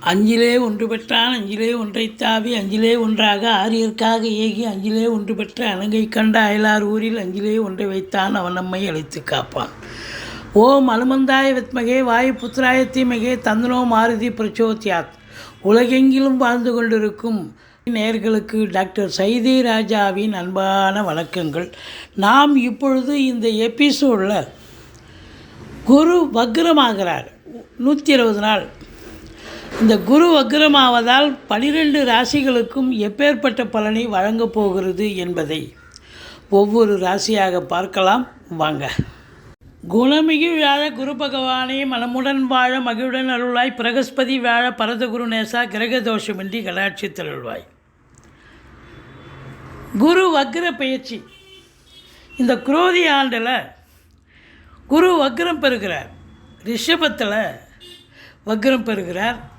அஞ்சிலே ஒன்று பெற்றான் அஞ்சிலே ஒன்றை தாவி அஞ்சிலே ஒன்றாக ஆரியர்க்காக ஏகி அஞ்சிலே ஒன்று பெற்ற அலங்கை கண்ட அயலார் ஊரில் அஞ்சிலே ஒன்றை வைத்தான் அவன் நம்மை அழைத்து காப்பான். ஓம் அனுமந்தாய வித்மகே வாயு புத்திராய தீமகே தந்தனோ மாருதி பிரச்சோத்யாத். உலகெங்கிலும் வாழ்ந்து கொண்டிருக்கும் நேர்களுக்கு டாக்டர் சைதி ராஜாவின் அன்பான வணக்கங்கள். நாம் இப்பொழுது இந்த எபிசோடில் குரு வக்ரமாகிறார். நூற்றி இருபது நாள். இந்த குரு வக்ரமாவதால் பனிரெண்டு ராசிகளுக்கும் எப்பேற்பட்ட பலனை வழங்கப் போகிறது என்பதை ஒவ்வொரு ராசியாக பார்க்கலாம். வாங்க. குணமிகு வியாழ குரு பகவானே மனமுடன் வாழ மகிழுடன் அருளாய் பிரகஸ்பதி வியாழ பரதகுரு நேசா கிரக தோஷமின்றி கடாட்சி தருள்வாய். குரு வக்ர பயிற்சி. இந்த குரோதி ஆண்டில் குரு வக்ரம் பெறுகிறார். ரிஷபத்தில் வக்ரம் பெறுகிறார்.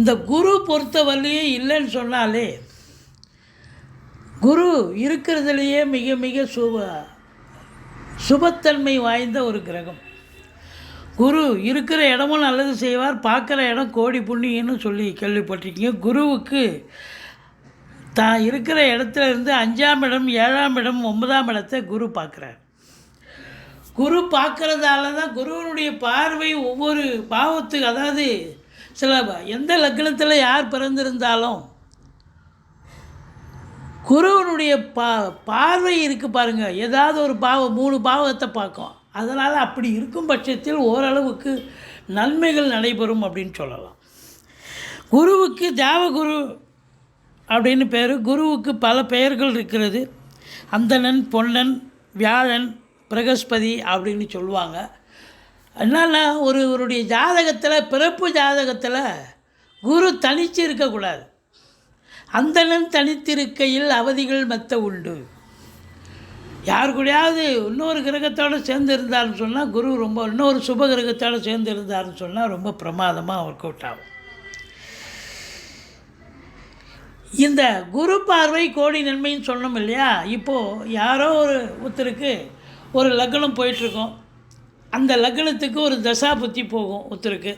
இந்த குரு பொறுத்தவரையிலேயே இல்லைன்னு சொன்னாலே குரு இருக்கிறதுலையே மிக மிக சுப சுபத்தன்மை வாய்ந்த ஒரு கிரகம். குரு இருக்கிற இடமும் நல்லது செய்வார் பார்க்குற இடம் கோடி புண்ணியன்னு சொல்லி கேள்விப்பட்டிருக்கீங்க. குருவுக்கு தான் இருக்கிற இடத்துல இருந்து அஞ்சாம் இடம் ஏழாம் இடம் ஒன்பதாம் இடத்தை குரு பார்க்குறார். குரு பார்க்குறதால தான் குருவனுடைய பார்வை ஒவ்வொரு பாவத்துக்கு அதாவது சில எந்த லக்னத்தில் யார் பிறந்திருந்தாலும் குருவனுடைய பா பார்வை இருக்குது பாருங்கள் ஏதாவது ஒரு பாவம் மூணு பாவத்தை பார்க்கும். அதனால் அப்படி இருக்கும் பட்சத்தில் ஓரளவுக்கு நன்மைகள் நடைபெறும் அப்படின்னு சொல்லலாம். குருவுக்கு தேவகுரு அப்படின்னு பேர். குருவுக்கு பல பெயர்கள் இருக்கிறது. அந்தணன் பொன்னன் வியாழன் பிரகஸ்பதி அப்படின்னு சொல்லுவாங்க. என்னென்னா ஒருவருடைய ஜாதகத்தில் பிறப்பு ஜாதகத்தில் குரு தனித்து இருக்கக்கூடாது. அந்தணன் தனித்திருக்கையில் அவதிகள் மெத்த உண்டு. யார் கூடயாவது இன்னொரு கிரகத்தோடு சேர்ந்து இருந்தார்னு சொன்னால் குரு ரொம்ப இன்னொரு சுப கிரகத்தோடு சேர்ந்து இருந்தார்னு சொன்னால் ரொம்ப பிரமாதமாக ஒர்க் அவுட் ஆகும். இந்த குரு பார்வை கோடி நன்மைன்னு சொன்னோம் இல்லையா? இப்போது யாரோ ஒரு ஒருத்தருக்கு ஒரு லக்னம் போயிட்டுருக்கோம் அந்த லக்னத்துக்கு ஒரு தசா புத்தி போகும் ஒருத்தருக்கு.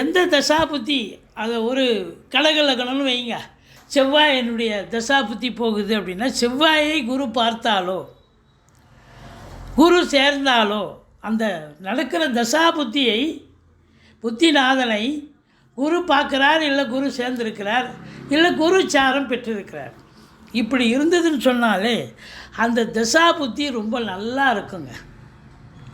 எந்த தசா புத்தி அதை ஒரு கடக லக்னம்னு வைங்க. செவ்வாய் என்னுடைய தசா புத்தி போகுது அப்படின்னா செவ்வாயை குரு பார்த்தாலோ குரு சேர்ந்தாலோ அந்த நடக்கிற தசா புத்தியை புத்திநாதனை குரு பார்க்குறார் இல்லை குரு சேர்ந்திருக்கிறார் இல்லை குரு சாரம் பெற்றிருக்கிறார். இப்படி இருந்ததுன்னு சொன்னாலே அந்த தசா புத்தி ரொம்ப நல்லா இருக்குங்க.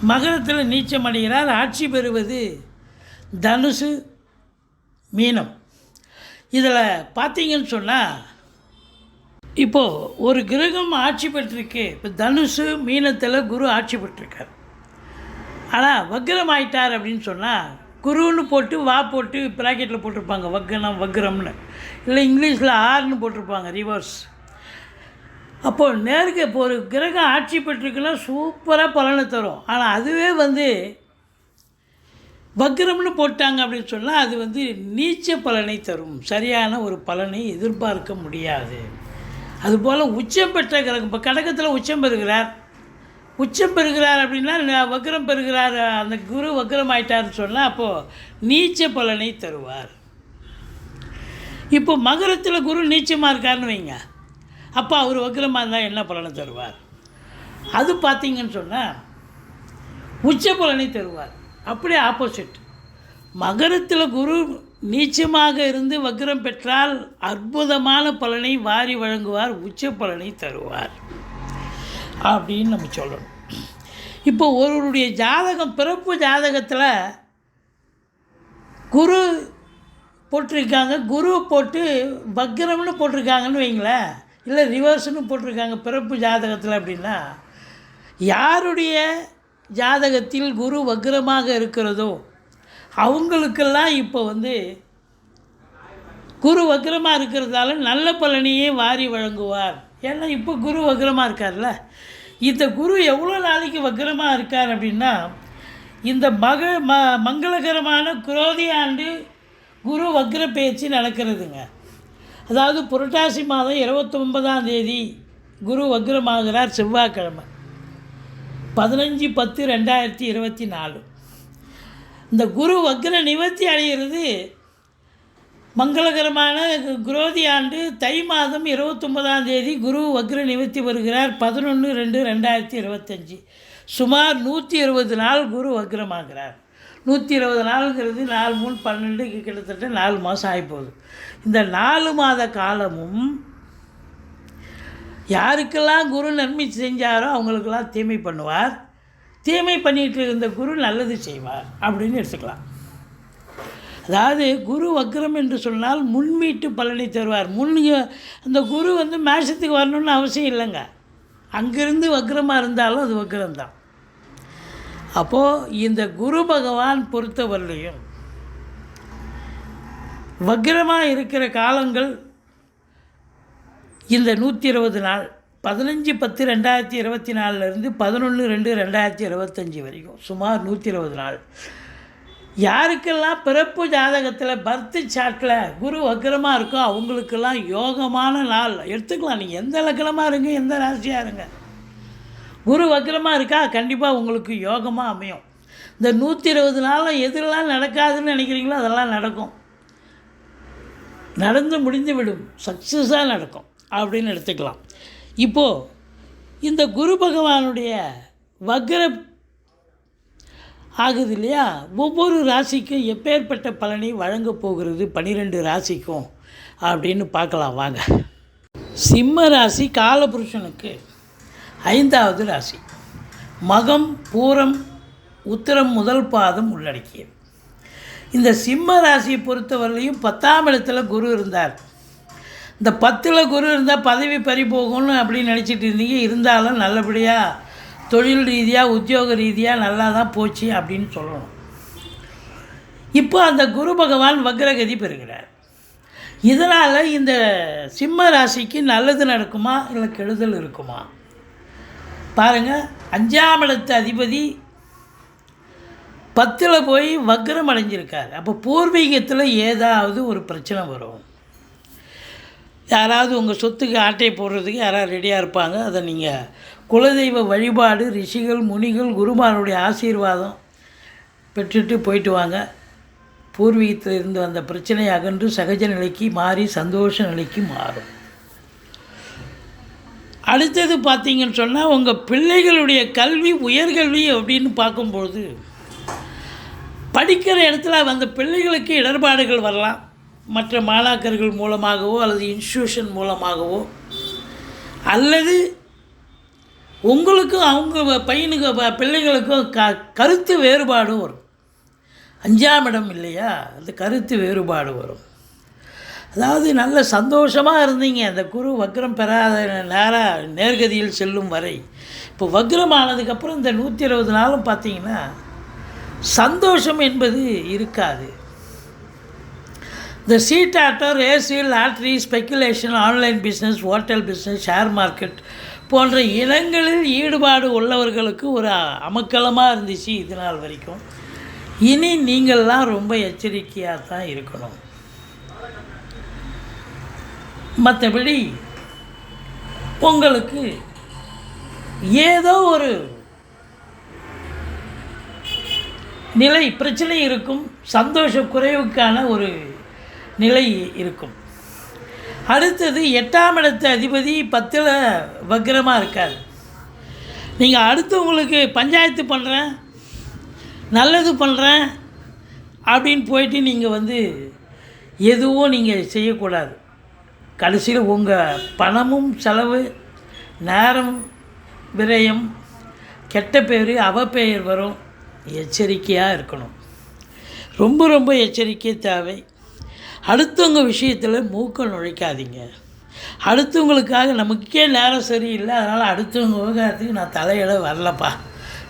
மகரத்தில் நீச்சமடைகிறார் ஆட்சி பெறுவது தனுசு மீனம். இதில் பார்த்தீங்கன்னு சொன்னால் இப்போது ஒரு கிரகம் ஆட்சி பெற்றிருக்கு. இப்போ தனுசு மீனத்தில் குரு ஆட்சி பெற்றிருக்கார். ஆனால் வக்ரம் ஆயிட்டார் அப்படின்னு சொன்னால் குருன்னு போட்டு வா போட்டு ப்ராக்கெட்டில் போட்டிருப்பாங்க. வக்ரம் வக்ரம்னு. இல்லை இங்கிலீஷில் ஆர்னு போட்டிருப்பாங்க ரிவர்ஸ் அப்போது நேருக்கு இப்போ ஒரு கிரகம் ஆட்சி பெற்றிருக்குன்னா சூப்பராக பலனை தரும். ஆனால் அதுவே வந்து வக்ரம்னு போட்டாங்க அப்படின்னு சொன்னால் அது வந்து நீச்ச பலனை தரும். சரியான ஒரு பலனை எதிர்பார்க்க முடியாது. அதுபோல் உச்சம் பெற்ற கிரகம் இப்போ கடகத்தில் உச்சம் பெறுகிறார். உச்சம் பெறுகிறார் அப்படின்னா வக்ரம் பெறுகிறார் அந்த குரு வக்ரம் ஆயிட்டார்னு சொன்னால் அப்போது நீச்ச பலனை தருவார். இப்போ மகரத்தில் குரு நீச்சமாக இருக்காருன்னு வைங்க. அப்போ அவர் வக்கிரமாக இருந்தால் என்ன பலனை தருவார்? அது பார்த்தீங்கன்னு சொன்னால் உச்ச பலனை தருவார். அப்படியே ஆப்போசிட் மகரத்தில் குரு நீச்சமாக இருந்து வக்ரம் பெற்றால் அற்புதமான பலனை வாரி வழங்குவார் உச்ச பலனை தருவார். அப்படின்னு நம்ம சொல்லணும். இப்போ ஒருவருடைய ஜாதகம் பிறப்பு ஜாதகத்தில் குரு போட்டிருக்காங்க குரு போட்டு வக்ரம்னு போட்டிருக்காங்கன்னு வைங்களேன். இல்லை ரிவர்ஸ்னு போட்டிருக்காங்க பிறப்பு ஜாதகத்தில் அப்படின்னா யாருடைய ஜாதகத்தில் குரு வக்ரமாக இருக்கிறதோ அவங்களுக்கெல்லாம் இப்போ வந்து குரு வக்ரமாக இருக்கிறதால நல்ல பலனையே வாரி வழங்குவார். ஏன்னா இப்போ குரு வக்ரமாக இருக்கார்ல. இந்த குரு எவ்வளோ நாளைக்கு வக்ரமாக இருக்கார் அப்படின்னா இந்த மக ம மங்களகரமான குரோதி ஆண்டு குரு வக்ர பேச்சு நடக்கிறதுங்க. அதாவது புரட்டாசி மாதம் இருபத்தொன்பதாம் தேதி குரு வக்ரமாகிறார் செவ்வாய்க்கிழமை. பதினஞ்சு பத்து ரெண்டாயிரத்தி இருபத்தி நாலு. இந்த குரு வக்ர நிவர்த்தி அடைகிறது மங்களகரமான குரோதி ஆண்டு தை மாதம் இருபத்தொம்பதாம் தேதி குரு வக்ர நிவர்த்தி வருகிறார் பதினொன்று ரெண்டு ரெண்டாயிரத்தி இருபத்தஞ்சி. சுமார் நூற்றி இருபது நாள் குரு வக்ரமாகிறார். நூற்றி இருபது நாளுங்கிறது நாலு மூணு பன்னெண்டு கிட்டத்தட்ட நாலு மாதம் ஆகிப்போகுது இந்த நாலு மாத காலமும் யாருக்கெல்லாம் குரு நன்மை செஞ்சாரோ அவங்களுக்கெல்லாம் தீமை பண்ணுவார். தீமை பண்ணிகிட்டு இருந்த குரு நல்லது செய்வார் அப்படின்னு எடுத்துக்கலாம். அதாவது குரு வக்ரம் என்று சொன்னால் முன்மீட்டு பலனை தருவார். முன் அந்த குரு வந்து மேஷத்துக்கு வரணும்னு அவசியம் இல்லைங்க. அங்கிருந்து வக்ரமாக இருந்தாலும் அது வக்ரம்தான். அப்போது இந்த குரு பகவான் பொறுத்தவரையிலையும் வக்ரமாக இருக்கிற காலங்கள் இந்த நூற்றி இருபது நாள் பதினஞ்சு பத்து ரெண்டாயிரத்தி இருபத்தி நாலுலேருந்து பதினொன்று ரெண்டு ரெண்டாயிரத்தி இருபத்தஞ்சி வரைக்கும் சுமார் நூற்றி இருபது நாள். யாருக்கெல்லாம் பிறப்பு ஜாதகத்தில் பர்த்து சாட்டில் குரு வக்ரமாக இருக்கோ அவங்களுக்கெல்லாம் யோகமான நாள். எடுத்துக்கலாம் நீங்கள் எந்த லக்கணமாக இருங்க எந்த ராசியாக இருங்க. குரு வக்கிரமாக இருக்கா? கண்டிப்பாக உங்களுக்கு யோகமாக அமையும். இந்த நூற்றி இருபது நாளில் எதெல்லாம் நடக்காதுன்னு நினைக்கிறீங்களோ அதெல்லாம் நடக்கும். நடந்து முடிந்து விடும். சக்ஸஸாக நடக்கும். அப்படின்னு எடுத்துக்கலாம். இப்போது இந்த குரு பகவானுடைய வக்ர ஆகுது இல்லையா? ஒவ்வொரு ராசிக்கும் எப்பேற்பட்ட பலனை வழங்கப் போகிறது? பன்னிரெண்டு ராசிக்கும் அப்படின்னு பார்க்கலாம். வாங்க. சிம்ம ராசி காலபுருஷனுக்கு ஐந்தாவது ராசி. மகம் பூரம் உத்திரம் முதல் பாதம் உள்ளடக்கியது. இந்த சிம்ம ராசியை பொறுத்தவரையிலையும் பத்தாம் இடத்துல குரு இருந்தார். இந்த பத்தில் குரு இருந்தால் பதவி பறி போகும்னு அப்படின்னு நினச்சிட்டு இருந்தீங்க. இருந்தாலும் நல்லபடியாக தொழில் ரீதியாக உத்தியோக ரீதியாக நல்லா தான் போச்சு அப்படின்னு சொல்லணும். இப்போ அந்த குரு பகவான் வக்ரகதி பெறுகிறார். இதனால் இந்த சிம்ம ராசிக்கு நல்லது நடக்குமா? இல்லை கெடுதல் இருக்குமா? பாருங்கள் அஞ்சாம் இடத்து அதிபதி பத்தில் போய் வக்ரம் அடைஞ்சிருக்கார். அப்போ பூர்வீகத்தில் ஏதாவது ஒரு பிரச்சனை வரும். யாராவது உங்கள் சொத்துக்கு ஆட்டை போடுறதுக்கு யாராவது ரெடியாக இருப்பாங்க. அதை நீங்கள் குலதெய்வ வழிபாடு ரிஷிகள் முனிகள் குருமாருடைய ஆசீர்வாதம் பெற்றுட்டு போயிட்டு வாங்க. பூர்வீகத்தில் இருந்து வந்த பிரச்சனை அகன்று சகஜ நிலைக்கு மாறி சந்தோஷ நிலைக்கு மாறும். அடுத்தது பார்த்தீங்கன்னு சொன்னால் உங்கள் பிள்ளைகளுடைய கல்வி உயர்கல்வி அப்படின்னு பார்க்கும்பொழுது படிக்கிற இடத்துல அந்த பிள்ளைகளுக்கு இடர்பாடுகள் வரலாம். மற்ற மாணாக்கர்கள் மூலமாகவோ அல்லது இன்ஸ்டியூஷன் மூலமாகவோ அல்லது உங்களுக்கும் அவங்க பையனுக்கு பிள்ளைகளுக்கும் க கருத்து வேறுபாடும் வரும். அஞ்சாம் இடம் இல்லையா? அந்த கருத்து வேறுபாடு வரும். அதாவது நல்ல சந்தோஷமாக இருந்தீங்க. அந்த குரு வக்ரம் பெறாத நேராக நேர்கதியில் செல்லும் வரை. இப்போ வக்ரம் ஆனதுக்கப்புறம் இந்த நூற்றி இருபது நாளும் பார்த்தீங்கன்னா சந்தோஷம் என்பது இருக்காது. இந்த சீட் ஆட்டர் AC lottery speculation online business hotel business share market போன்ற இனங்களில் ஈடுபாடு உள்ளவர்களுக்கு ஒரு அமக்கலமாக இருந்துச்சு இது நாள் வரைக்கும். இனி நீங்கள்லாம் ரொம்ப எச்சரிக்கையாக தான் இருக்கணும். மற்றபடி உங்களுக்கு ஏதோ ஒரு நிலை பிரச்சனை இருக்கும் சந்தோஷ குறைவுக்கான ஒரு நிலை இருக்கும். அடுத்தது எட்டாம் இடத்த அதிபதி பத்தில் வக்கிரமாக இருக்கார். நீங்கள் அடுத்தவங்களுக்கு பஞ்சாயத்து பண்ணுறேன் நல்லது பண்ணுறேன் அப்படின்னு போயிட்டு நீங்கள் வந்து எதுவும் நீங்கள் செய்யக்கூடாது. கடைசியில் உங்கள் பணமும் செலவு நேரம் விரயம் கெட்ட பேர் அவப்பெயர் வரும். எச்சரிக்கையாக இருக்கணும். ரொம்ப ரொம்ப எச்சரிக்கை தேவை. அடுத்தவங்க விஷயத்தில் மூக்க நுழைக்காதீங்க. அடுத்தவங்களுக்காக நமக்கே நேரம் சரியில்லை அதனால் அடுத்தவங்க விவகாரத்துக்கு நான் தலையிட வரலப்பா.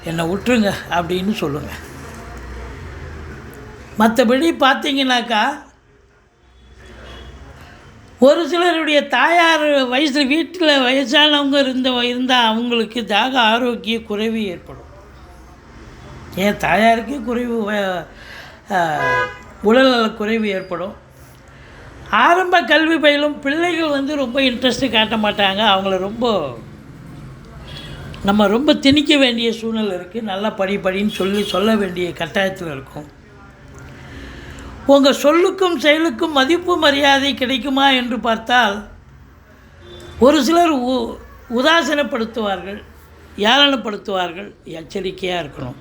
என்னை விட்டுருங்க அப்படின்னு சொல்லுங்கள் மற்றபடி பார்த்தீங்கன்னாக்கா ஒரு சிலருடைய தாயார் வயசு வீட்டில் வயசானவங்க இருந்த இருந்தால் அவங்களுக்கு தாக ஆரோக்கிய குறைவு ஏற்படும். ஏன் தாயாருக்கே குறைவு வ- உடல்நல குறைவு ஏற்படும். ஆரம்ப கல்வி பயிலும் பிள்ளைகள் வந்து ரொம்ப இன்ட்ரெஸ்ட்டு காட்ட மாட்டாங்க. அவங்கள ரொம்ப நம்ம ரொம்ப திணிக்க வேண்டிய சூழ்நிலை இருக்குது நல்லா படி படின்னு சொல்லி சொல்ல வேண்டிய கட்டாயத்தில் இருக்கும். உங்கள் சொல்லுக்கும் செயலுக்கும் மதிப்பு மரியாதை கிடைக்குமா என்று பார்த்தால் ஒரு சிலர் உ உதாசீனப்படுத்துவார்கள் ஏளனப்படுத்துவார்கள் எச்சரிக்கையாக இருக்கணும்.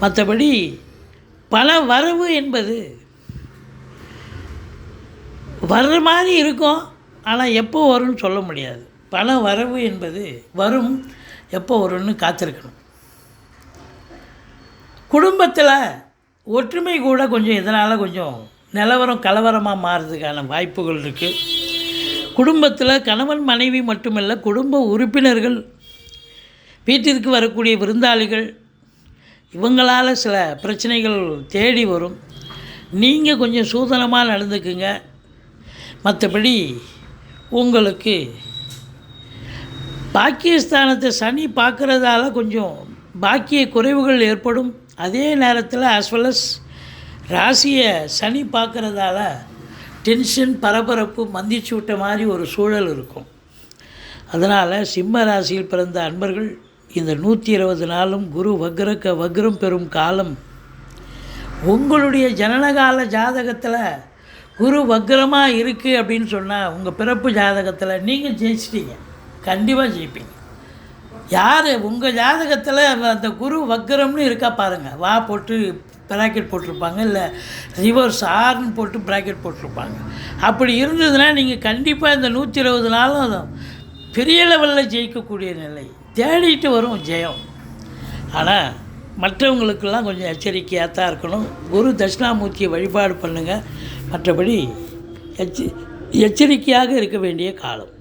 மற்றபடி பண வரவு என்பது வர்ற மாதிரி இருக்கும் ஆனால் எப்போ வரும்னு சொல்ல முடியாது. பண வரவு என்பது வரும் எப்போ வரும்னு காத்திருக்கணும். குடும்பத்தில் ஒற்றுமை கூட கொஞ்சம் இதனால் கொஞ்சம் நிலவரம் கலவரமாக மாறுறதுக்கான வாய்ப்புகள் இருக்குது குடும்பத்தில் கணவன் மனைவி மட்டுமல்ல குடும்ப உறுப்பினர்கள் வீட்டிற்கு வரக்கூடிய விருந்தாளிகள் இவங்களால் சில பிரச்சனைகள் தேடி வரும். நீங்கள் கொஞ்சம் சூதனமாக நடந்துக்குங்க. மற்றபடி உங்களுக்கு பாக்கியஸ்தானத்தை சனி பார்க்குறதால கொஞ்சம் பாக்கிய குறைவுகள் ஏற்படும். அதே நேரத்தில் ஆஸ் வெல் அஸ் ராசியை சனி பார்க்குறதால டென்ஷன் பரபரப்பு மந்திச்சு விட்ட மாதிரி ஒரு சூழல் இருக்கும். அதனால் சிம்ம ராசியில் பிறந்த அன்பர்கள் இந்த நூற்றி இருபது நாளும் குரு வக்ரக்க வக்ரம் பெறும் காலம். உங்களுடைய ஜனனகால ஜாதகத்தில் குரு வக்ரமாக இருக்குது அப்படின்னு சொன்னால் உங்கள் பிறப்பு ஜாதகத்தில் நீங்கள் ஜெயிச்சிட்டீங்க. கண்டிப்பாக ஜெயிப்பீங்க. யார்? உங்கள் ஜாதகத்தில் அந்த குரு வக்ரம்னு இருக்கா பாருங்கள் வா போட்டு ப்ராக்கெட் போட்டிருப்பாங்க இல்லை ரிவர்ஸ் ஆர்னு போட்டு ப்ராக்கெட் போட்டிருப்பாங்க. அப்படி இருந்ததுன்னா நீங்கள் கண்டிப்பாக இந்த நூற்றி இருபது நாளும் பெரிய லெவலில் ஜெயிக்கக்கூடிய நிலை. தேடிட்டு வரும் ஜெயம். ஆனால் மற்றவங்களுக்கெல்லாம் கொஞ்சம் எச்சரிக்கையாக தான் இருக்கணும். குரு தட்சிணாமூர்த்தியை வழிபாடு பண்ணுங்கள் மற்றபடி எச்ச எச்சரிக்கையாக இருக்க வேண்டிய காலம்.